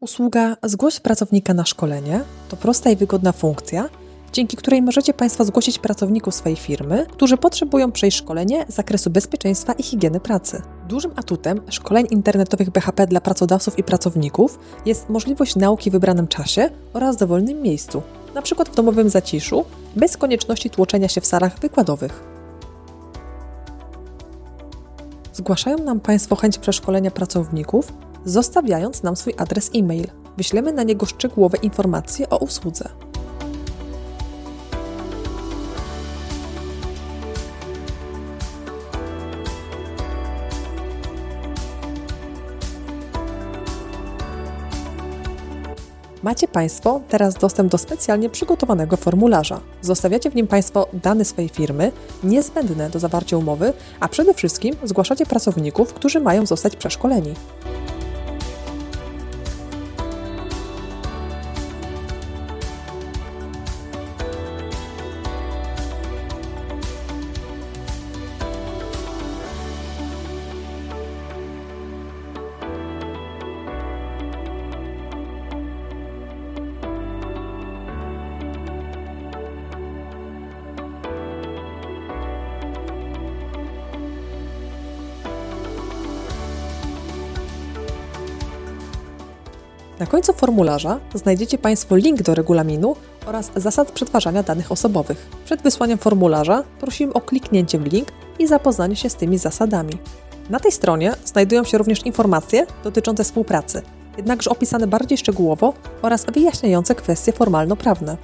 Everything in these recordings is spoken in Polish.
Usługa Zgłoś pracownika na szkolenie to prosta i wygodna funkcja, dzięki której możecie Państwo zgłosić pracowników swojej firmy, którzy potrzebują przejść szkolenie z zakresu bezpieczeństwa i higieny pracy. Dużym atutem szkoleń internetowych BHP dla pracodawców i pracowników jest możliwość nauki w wybranym czasie oraz dowolnym miejscu, np. w domowym zaciszu, bez konieczności tłoczenia się w salach wykładowych. Zgłaszają nam Państwo chęć przeszkolenia pracowników, zostawiając nam swój adres e-mail. Wyślemy na niego szczegółowe informacje o usłudze. Macie Państwo teraz dostęp do specjalnie przygotowanego formularza. Zostawiacie w nim Państwo dane swojej firmy, niezbędne do zawarcia umowy, a przede wszystkim zgłaszacie pracowników, którzy mają zostać przeszkoleni. Na końcu formularza znajdziecie Państwo link do regulaminu oraz zasad przetwarzania danych osobowych. Przed wysłaniem formularza prosimy o kliknięcie w link i zapoznanie się z tymi zasadami. Na tej stronie znajdują się również informacje dotyczące współpracy, jednakże opisane bardziej szczegółowo oraz wyjaśniające kwestie formalno-prawne.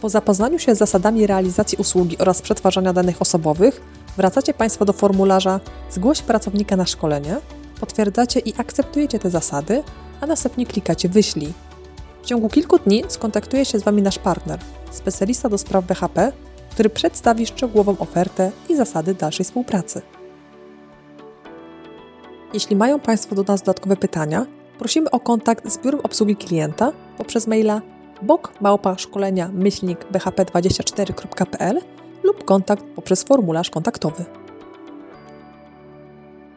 Po zapoznaniu się z zasadami realizacji usługi oraz przetwarzania danych osobowych, wracacie Państwo do formularza Zgłoś pracownika na szkolenie, potwierdzacie i akceptujecie te zasady, a następnie klikacie Wyślij. W ciągu kilku dni skontaktuje się z Wami nasz partner, specjalista do spraw BHP, który przedstawi szczegółową ofertę i zasady dalszej współpracy. Jeśli mają Państwo do nas dodatkowe pytania, prosimy o kontakt z Biurem Obsługi Klienta poprzez maila bok@szkolenia myślnik bhp24.pl lub kontakt poprzez formularz kontaktowy.